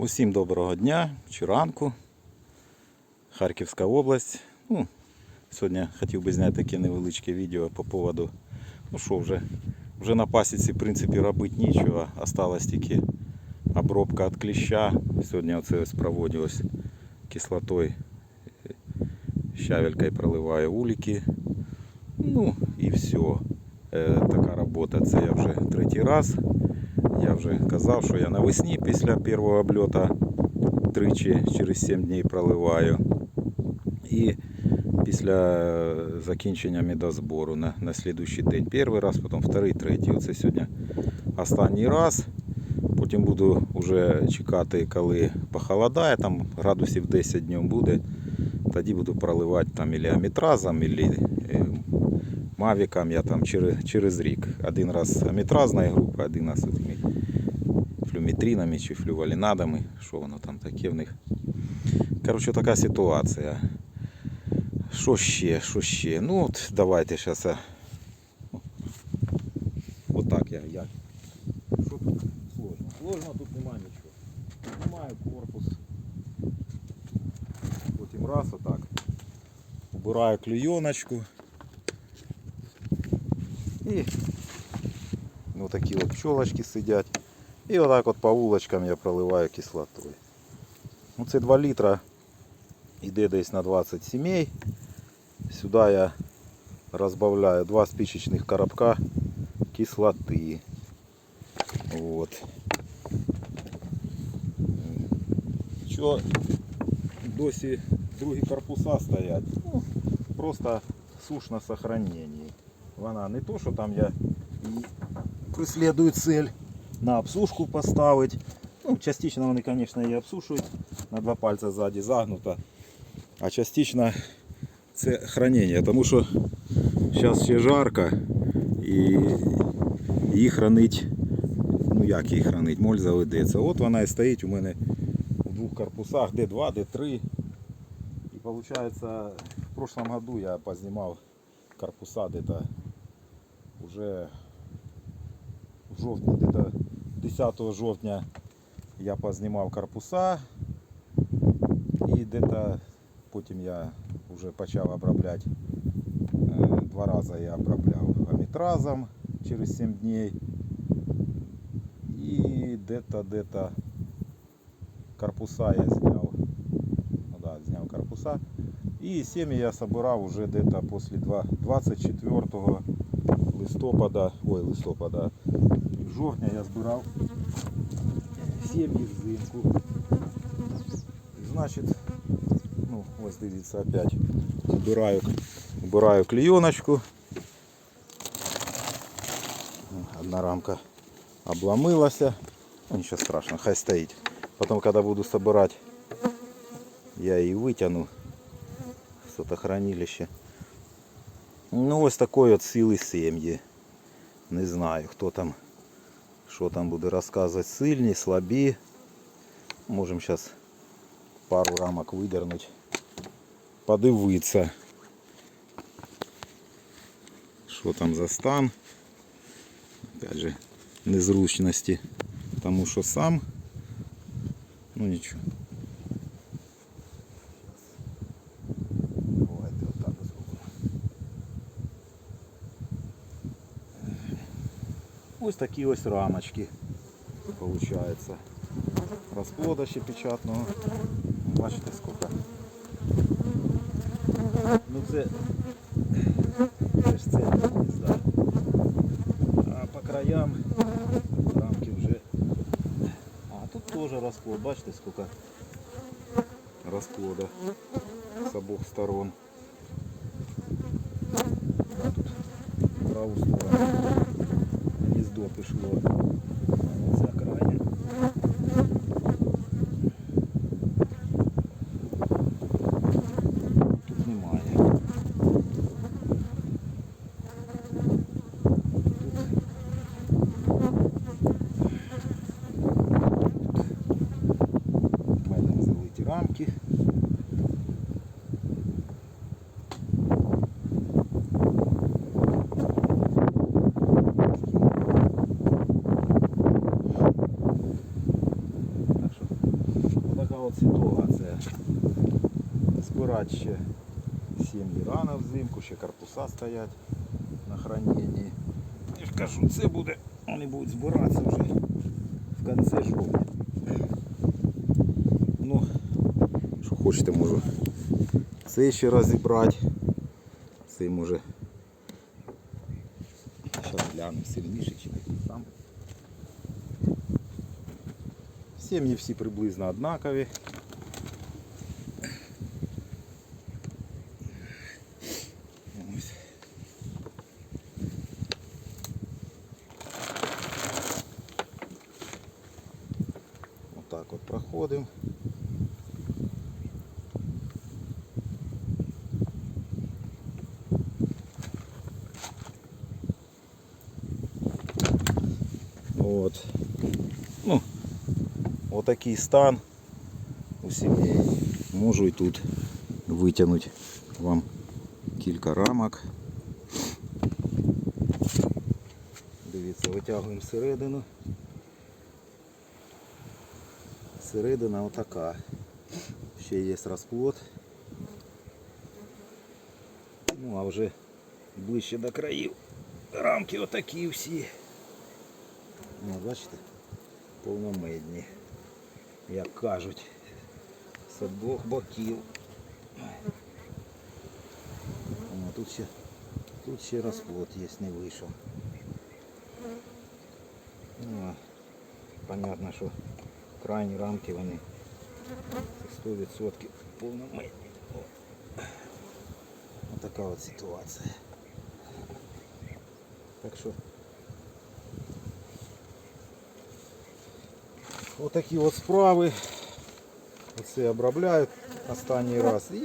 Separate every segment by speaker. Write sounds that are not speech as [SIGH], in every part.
Speaker 1: Усім доброго дня чи ранку. Харківська область. Ну, сьогодні хотів би зняти таке невеличке відео по поводу, ну що вже, вже на пасіці в принципі робити нічого. Осталось тільки обробка від кліща. Сьогодні оце ось проводилось кислотою, щавелькою проливаю уліки. Ну і все. Е, така робота. Це я вже третій раз. Я вже казав, що я навесні після першого обльоту тричі через 7 днів проливаю. І після закінчення медозбору на, на слідуючий день перший раз, потім вторий, третій. Оце сьогодні останній раз. Потім буду вже чекати, коли похолодає, там градусів 10 днем буде. Тоді буду проливати там ілі амітразом, ілі е, мавіком я там через, через рік. Один раз амітразна група, один раз отими флюмітринами чи флювалінадами, що воно там таке в них. Коротше, така ситуація. Що ще, що ще? Ну от давайте зараз. Отак я. я. Що тут сложно? Сложно тут немає нічого. Немає корпус. Потім раз отак. Убираю клейоночку. І ну, такі от пчолочки сидять. І отак от по вулочкам я проливаю кислотою. Ну, це 2 літра. Іде десь на 20 сімей. Сюди я розбавляю два спичечних коробка кислоти. Вот. Що досі другі корпуса стоять? Ну, просто суш на сохранении. Вона не то, що там я і преследую цель на обсушку поставити. Ну, частично вони, звісно, і обсушують. На два пальця ззаді загнуто. А частично це хранення, тому що зараз ще жарко і її хранить, ну як її хранить, моль заведеться. От вона і стоїть у мене в двох корпусах, де два, де три. І виходить, в прошлом году я познімав корпуса где-то уже в жовтні, где-то 10 жовтня я познімав корпуса і где-то потім я вже почав обробляти. Е, Два рази я обробляв амітразом через 7 днів. І де-то, де-то корпуса я зняв. Ну да, зняв корпуса. І сім'ї я собирав уже где-то після два- 24 листопада, ой, листопада, жовтня я збирав сім'ї взимку. Значить, ну, ось дивіться опять. Убираю, убираю клейоночку. Одна рамка обломилася. Ну, нічого страшного, хай стоїть. Потім, коли буду собирати, я її витягну з фотохранилища. Ну ось такої от сили сім'ї. Не знаю, хто там, що там буде розказувати. Сильні, слабі. Можемо зараз пару рамок видернути. Подивитися. Що там за стан. Опять же, незручності. Тому що сам. Ну нічого. Ось такі ось рамочки. Получається. Розплода ще печатного. Бачите скільки. Ну це. Це ж це знаю. А по краям рамки вже. А тут теж розплод, бачите скільки розплода з обох сторон. Тут праву сторону пішло. А Оце крайня. Тут немає. Тут медом залиті рамки. От ситуація. Збирати ще сім'ї рано взимку, ще корпуса стоять на храненні. Я ж кажу, це буде, вони будуть збиратися вже в кінці жовтня. Ну, що хочете, можу це ще розібрати. Це може. Зараз гляну сильніше чи такий сам. Сім'ї всі приблизно однакові. Ось. Отак от проходимо. От. Ну, отакий стан у сім'ї. Можу і тут витягнути вам кілька рамок. Дивіться, витягуємо середину. Середина отака. Ще є розплод. Ну а вже ближче до країв. Рамки отакі всі. Ну, бачите, повномедні, як кажуть, з обох боків. О, тут ще, тут ще розплод є, не вийшов. Ну, а понятно, що крайні рамки вони це 100% повномедні. О. Отака от ситуація. Так що Отакі от справи. Оце обробляю останній раз і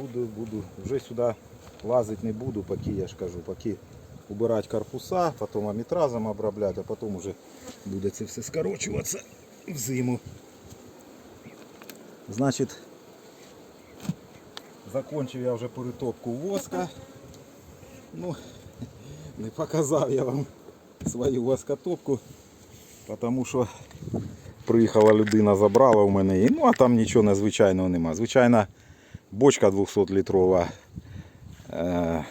Speaker 1: буду, буду. Вже сюди лазити не буду, поки я ж кажу, поки убирати корпуса, потім амітразом обробляти, а потім вже буде це все скорочуватися в зиму. Значить, закончив я вже перетопку воска. Ну, не показав я вам свою воскотопку, тому що приїхала людина, забрала у мене її. Ну а там нічого незвичайного нема. Звичайна бочка 200 літрова. Е,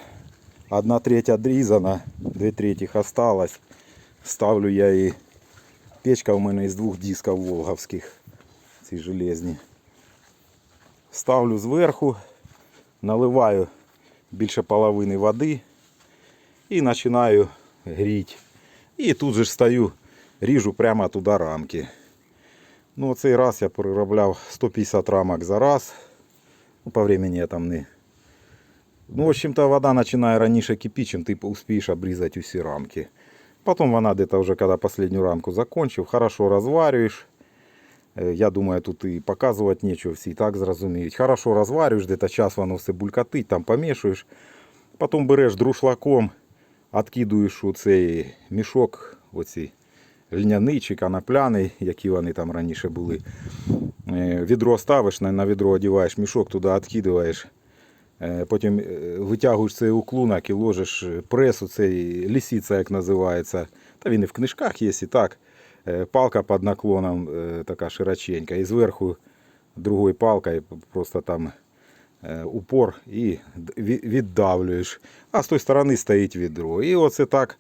Speaker 1: Одна третя одрізана, дві третіх осталось. Ставлю я її. Печка у мене із двох дисків волговських. Ці железні. Ставлю зверху, наливаю більше половини води і починаю гріти. І тут же стою, ріжу прямо туди рамки. Ну, цей раз я переробляв 150 рамок за раз. Ну, по времени я там не. Ну, в общем-то, вода починає раніше кипіти, чим ти успієш обрізати усі рамки. Потім вона где-то вже, коли останню рамку закончив, хорошо розварюєш. Е, Я думаю, тут і показувати нічого, всі і так зрозуміють. Хорошо розварюєш, где-то час воно все булькатить, там помішуєш. Потім береш друшлаком, откидуєш у цей мішок, оці льняний чи канапляний, які вони там раніше були. Е, Відро ставиш, на відро одягаєш мішок, туди відкидаєш. Е, Потім е, витягуєш цей уклунок і ложиш пресу, цей лісиця, як називається. Та він і в книжках є, і так. Палка під наклоном така широченька. І зверху другою палкою просто там упор і віддавлюєш. А з тої сторони стоїть відро. І оце так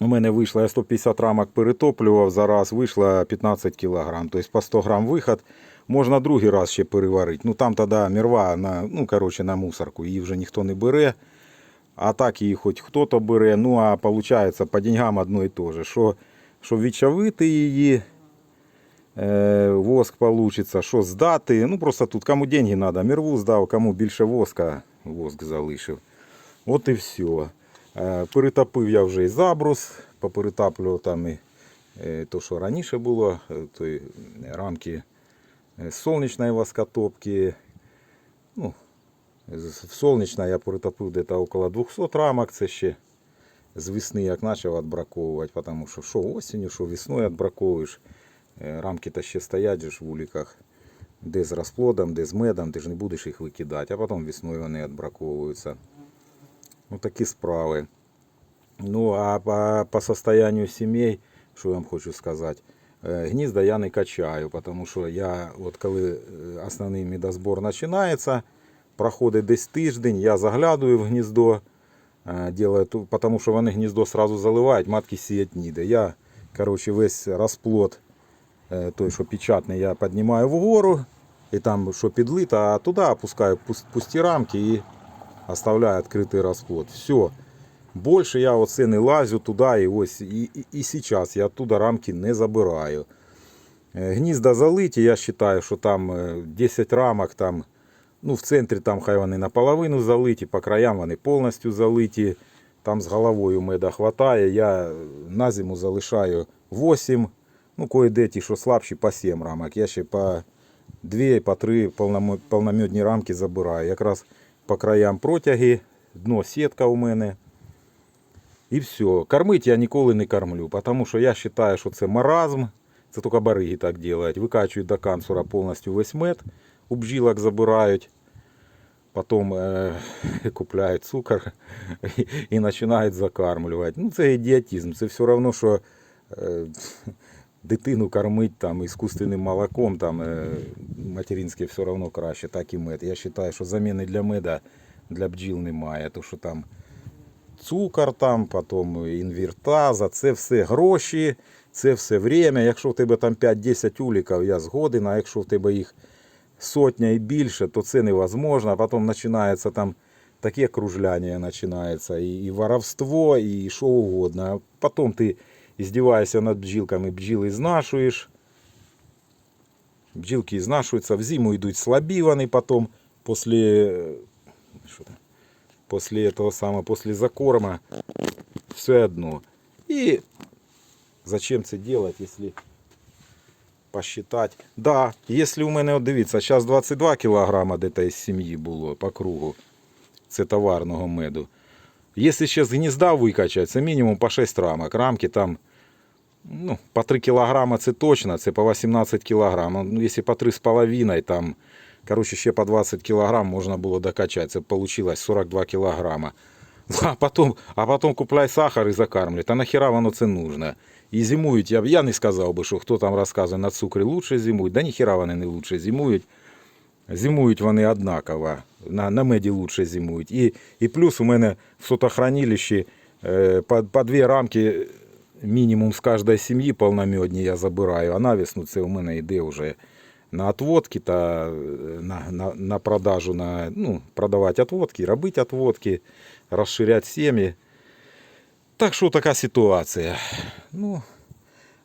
Speaker 1: у мене вийшло, я 150 рамок перетоплював, за раз вийшло 15 кг. Тобто по 100 грам виход. Можна другий раз ще переварити. Ну там тоді мірва на, ну, коротше, на мусорку, її вже ніхто не бере. А так її хоч хто-то бере. Ну а виходить по деньгам одно і те же. Що, що відчавити її, е, воск вийде, що здати. Ну просто тут кому деньги треба, мірву здав, кому більше воска, воск залишив. От і все. Е, Перетопив я вже і забрус, поперетаплював там і е, то, що раніше було, е, той рамки е, сонячної воскотопки. Ну, сонячна я перетопив десь около 200 рамок. Це ще з весни як почав відбраковувати, тому що що осінню, що весною відбраковуєш. Рамки то ще стоять ж в уліках. Де з розплодом, де з медом, ти ж не будеш їх викидати, а потім весною вони відбраковуються. Ну, такі справи. Ну, а по, по состоянию сімей, що я вам хочу сказати, Е, Гнізда я не качаю, тому що я, от коли е, основний медозбор починається, проходить десь тиждень, я заглядую в гніздо, е, делаю, тому що вони гніздо сразу заливають, матки сіять ніде. Я коротше, весь розплод, той, що печатний, я піднімаю вгору, і там, що підлито, а туди опускаю пус- пусті рамки і оставляю відкритий розплод. Все. Більше я оце не лазю туди, і ось і, і, і зараз я туди рамки не забираю. Е, Гнізда залиті, я вважаю, що там е, 10 рамок, там, ну, в центрі там хай вони наполовину залиті, по краям вони повністю залиті. Там з головою меда хватає. Я на зиму залишаю 8, ну, кое-де ті, що слабші, по 7 рамок. Я ще по 2, по 3 повномедні рамки забираю. Якраз по краям протяги, дно сітка у мене. І все. Кормить я ніколи не кормлю, тому що я вважаю, що це маразм. Це тільки бариги так роблять. Викачують до канцура повністю весь мед, у бджілок забирають. Потім е, [LAUGHS] купляють цукор [LAUGHS] і, і починають закармлювати. Ну, це ідіотизм. Це все одно, що е, дитину кормить там іскусственним молоком, там, е, материнське все одно краще, так і мед. Я вважаю, що заміни для меда для бджіл немає. То, що там цукор, там, потім інвертаза, це все гроші, це все время. Якщо в тебе там 5-10 уліків, я згоден, а якщо в тебе їх сотня і більше, то це невозможно. А потім починається там таке кружляння починається, і, і воровство, і що угодно. А потім ти здіваєшся над бджілками, бджіли знашуєш. Бджілки знашуються, в зиму йдуть слабі вони потім, після, що после этого самого, после закорма, все одно. И зачем це делать, если посчитать? Да, если у мене, от дивіться, зараз 22 кілограма десь із сім'ї було по кругу, це товарного меду. Якщо ще з гнізда викачати, це мінімум по 6 рамок. Рамки там ну, по 3 кілограма це точно, це по 18 кілограм. Ну, якщо по 3,5, там Короче, ще по 20 килограмм можно было докачать. Це получилось 42 килограмма. [LAUGHS] А потом, а потом купляй сахар і закармлюй. Та нахера воно це нужно? І зимують, я, б- я не сказав би, що хто там розказує на цукрі лучше зимують. Да ніхера вони не лучше зимують. Зимують вони однаково. На, на меді лучше зимують. І, і плюс у мене в сотохранилищі е, по, по дві рамки мінімум з кожної сім'ї повномедні я забираю. А навісну це у мене йде вже на отводки та е, на, на, на продажу, на, ну, продавати отводки, робити отводки, розширяти сім'ї. Так що така ситуація. Ну,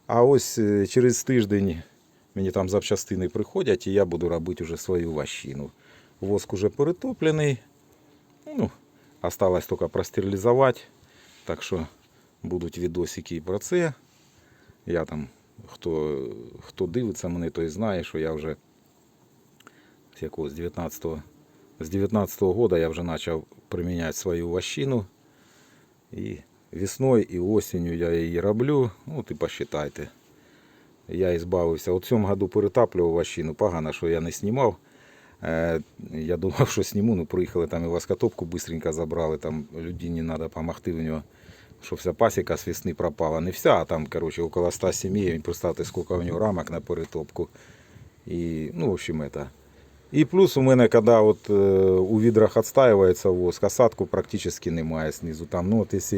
Speaker 1: а ось е, через тиждень мені там запчастини приходять і я буду робити вже свою ващину. Воск уже перетоплений. Ну, осталось тільки простерилізувати. Так що будуть відосики про це. Я там хто, хто дивиться мене, той знає, що я вже з якого з 19-го з 19-го года я вже почав приміняти свою ващину. І весною, і осінню я її роблю. Ну, і посчитайте. Я ізбавився. У цьому году перетаплював ващину. Погано, що я не знімав. Е, Я думав, що зніму, ну приїхали там і воскотопку быстренько забрали, там людині треба допомогти в нього, що вся пасіка з весни пропала. Не вся, а там, коротше, около 100 сімей. Представте, скільки у нього рамок на перетопку. І, ну, в общем, это. І плюс у мене, коли от, е, у відрах відстаюється воск, осадку практично немає знизу. Там, ну, от, якщо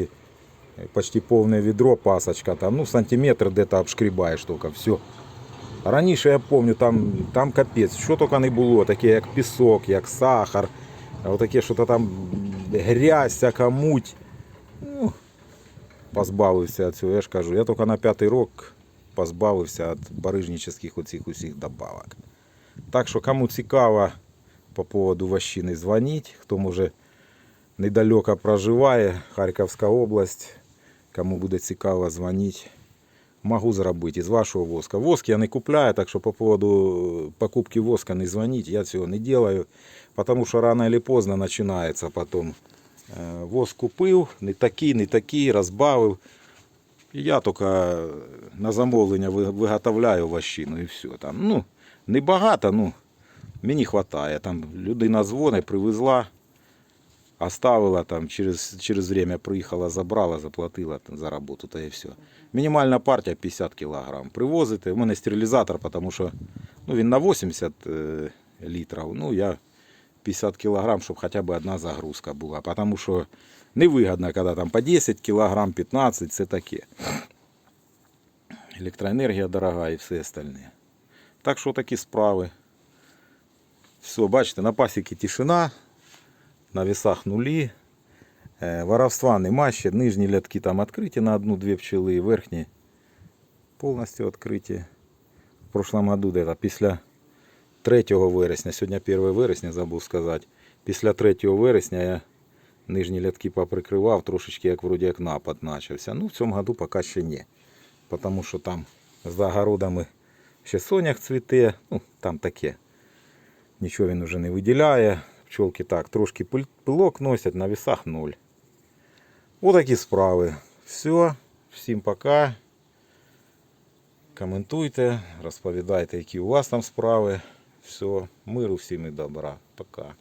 Speaker 1: почти повне відро, пасочка, там, ну, сантиметр де-то обшкрібаєш тільки, все. Раніше я пам'ятаю, там, там капець, що тільки не було, таке як пісок, як сахар, а отаке, що то там грязь, всяка муть. Ну, позбавився від цього, я ж кажу, я тільки на п'ятий рок позбавився від барижнических оцих усіх добавок. Так що, кому цікаво по поводу ващини, дзвоніть, хто може недалеко проживає, Харківська область, кому буде цікаво, дзвоніть. Могу зробити із вашого воска. Воск я не купляю, так що по поводу покупки воска не дзвоніть, я цього не делаю, тому що рано или поздно починається потім. Е, Воск купив, не такий, не такий, розбавив. І я тільки на замовлення виготовляю ващину і все. Там, ну, небагато, ну, мені вистачає. Там людина дзвонить, привезла. оставила там, через, через время приїхала, забрала, заплатила там, за роботу, та і все. Мінімальна партія 50 кг. Привозите. У мене стерилізатор, тому що ну, він на 80 е, літрів. Ну, я 50 кг, щоб хоча б одна загрузка була. Тому що невигідно, коли там по 10 кг, 15 це таке. Електроенергія дорога і все остальне. Так що такі справи. Все, бачите, на пасіки тишина, на весах нулі. Е, Воровства нема ще. Нижні лятки там відкриті на одну-дві пчели, верхні повністю відкриті. В прошлом году де після 3 вересня, сьогодні 1 вересня, забув сказати. Після 3 вересня я нижні лятки поприкривав, трошечки як вроді як напад почався. Ну, в цьому году поки ще ні. Тому що там за огородами ще сонях цвіте, ну, там таке. Нічого він вже не виділяє. Пчолки так, трошки пил- пилок носять, на весах ноль. Отакі справи. Все, всім пока. Коментуйте, розповідайте, які у вас там справи. Все, миру всім і добра. Пока.